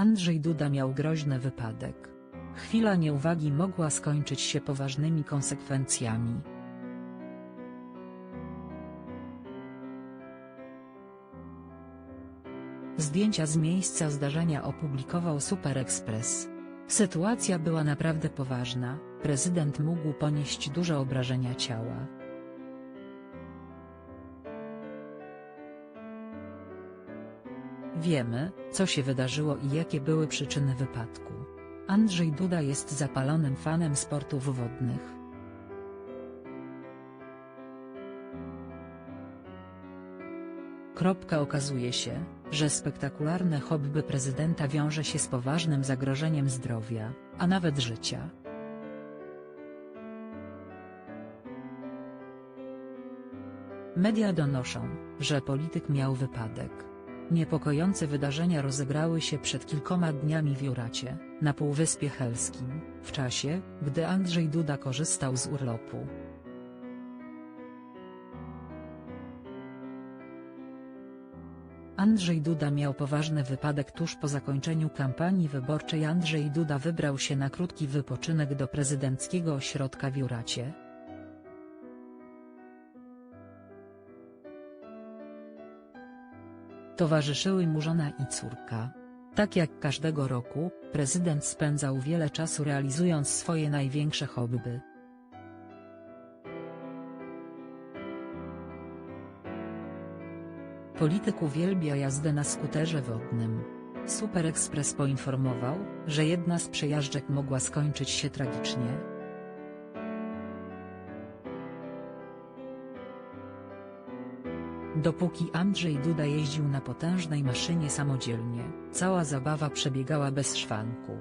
Andrzej Duda miał groźny wypadek. Chwila nieuwagi mogła skończyć się poważnymi konsekwencjami. Zdjęcia z miejsca zdarzenia opublikował Super Express. Sytuacja była naprawdę poważna, prezydent mógł ponieść duże obrażenia ciała. Wiemy, co się wydarzyło i jakie były przyczyny wypadku. Andrzej Duda jest zapalonym fanem sportów wodnych. Kropka okazuje się, że spektakularne hobby prezydenta wiąże się z poważnym zagrożeniem zdrowia, a nawet życia. Media donoszą, że polityk miał wypadek. Niepokojące wydarzenia rozegrały się przed kilkoma dniami w Juracie, na Półwyspie Helskim, w czasie, gdy Andrzej Duda korzystał z urlopu. Andrzej Duda miał poważny wypadek tuż po zakończeniu kampanii wyborczej Andrzej Duda wybrał się na krótki wypoczynek do prezydenckiego ośrodka w Juracie. Towarzyszyły mu żona i córka. Tak jak każdego roku, prezydent spędzał wiele czasu realizując swoje największe hobby. Polityk uwielbia jazdę na skuterze wodnym. Super Express poinformował, że jedna z przejażdżek mogła skończyć się tragicznie. Dopóki Andrzej Duda jeździł na potężnej maszynie samodzielnie, cała zabawa przebiegała bez szwanku.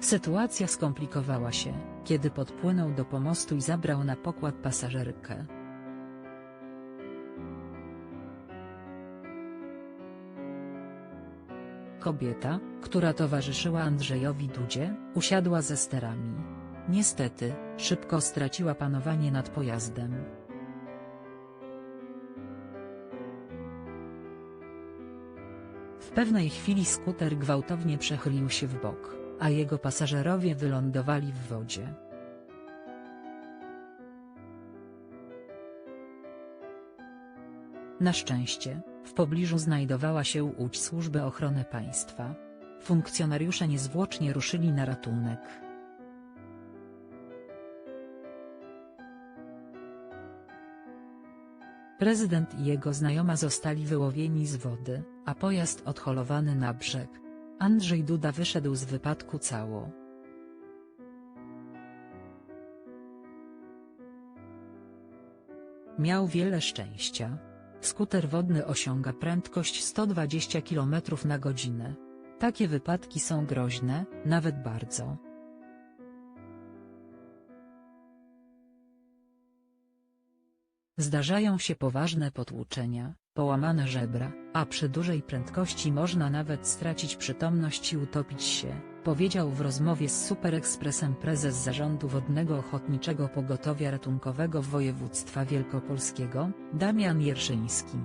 Sytuacja skomplikowała się, kiedy podpłynął do pomostu i zabrał na pokład pasażerkę. Kobieta, która towarzyszyła Andrzejowi Dudzie, usiadła ze sterami. Niestety, szybko straciła panowanie nad pojazdem. W pewnej chwili skuter gwałtownie przechylił się w bok, a jego pasażerowie wylądowali w wodzie. Na szczęście, w pobliżu znajdowała się łódź Służby Ochrony Państwa. Funkcjonariusze niezwłocznie ruszyli na ratunek. Prezydent i jego znajoma zostali wyłowieni z wody, a pojazd odholowany na brzeg. Andrzej Duda wyszedł z wypadku cało. Miał wiele szczęścia. Skuter wodny osiąga prędkość 120 km na godzinę. Takie wypadki są groźne, nawet bardzo. Zdarzają się poważne potłuczenia, połamane żebra, a przy dużej prędkości można nawet stracić przytomność i utopić się, powiedział w rozmowie z Super Expressem prezes Zarządu Wodnego Ochotniczego Pogotowia Ratunkowego Województwa Wielkopolskiego, Damian Jerszyński.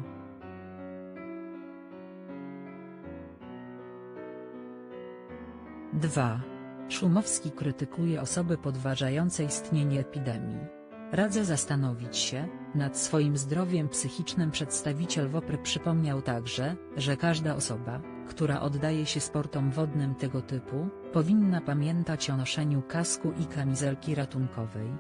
Dwa. Szumowski krytykuje osoby podważające istnienie epidemii. Radzę zastanowić się, nad swoim zdrowiem psychicznym przedstawiciel WOPR przypomniał także, że każda osoba, która oddaje się sportom wodnym tego typu, powinna pamiętać o noszeniu kasku i kamizelki ratunkowej.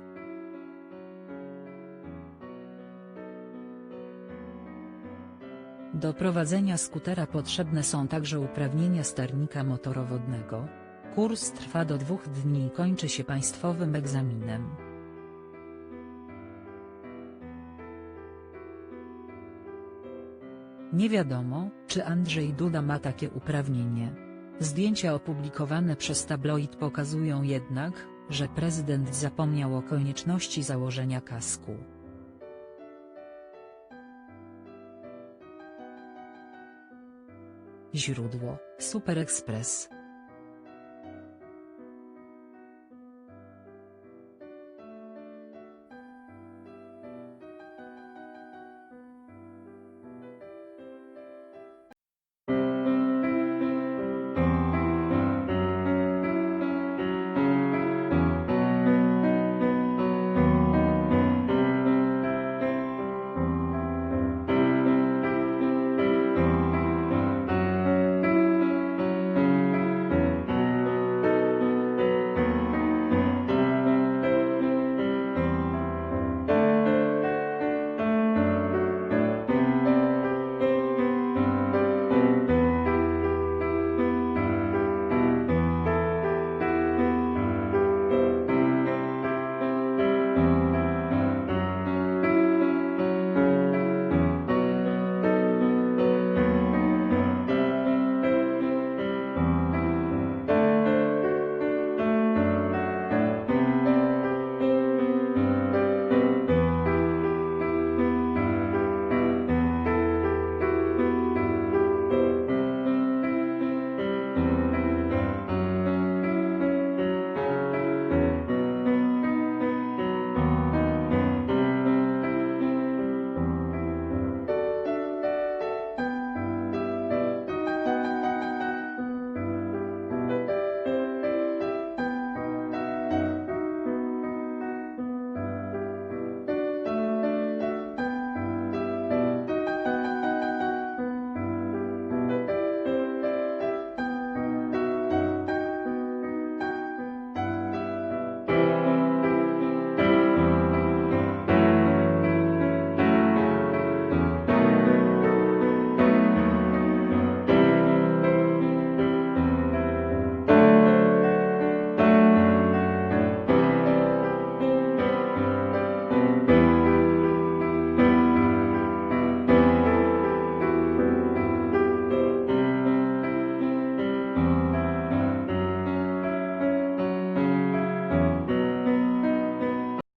Do prowadzenia skutera potrzebne są także uprawnienia sternika motorowodnego. Kurs trwa do dwóch dni i kończy się państwowym egzaminem. Nie wiadomo, czy Andrzej Duda ma takie uprawnienie. Zdjęcia opublikowane przez tabloid pokazują jednak, że prezydent zapomniał o konieczności założenia kasku. Źródło: Super Express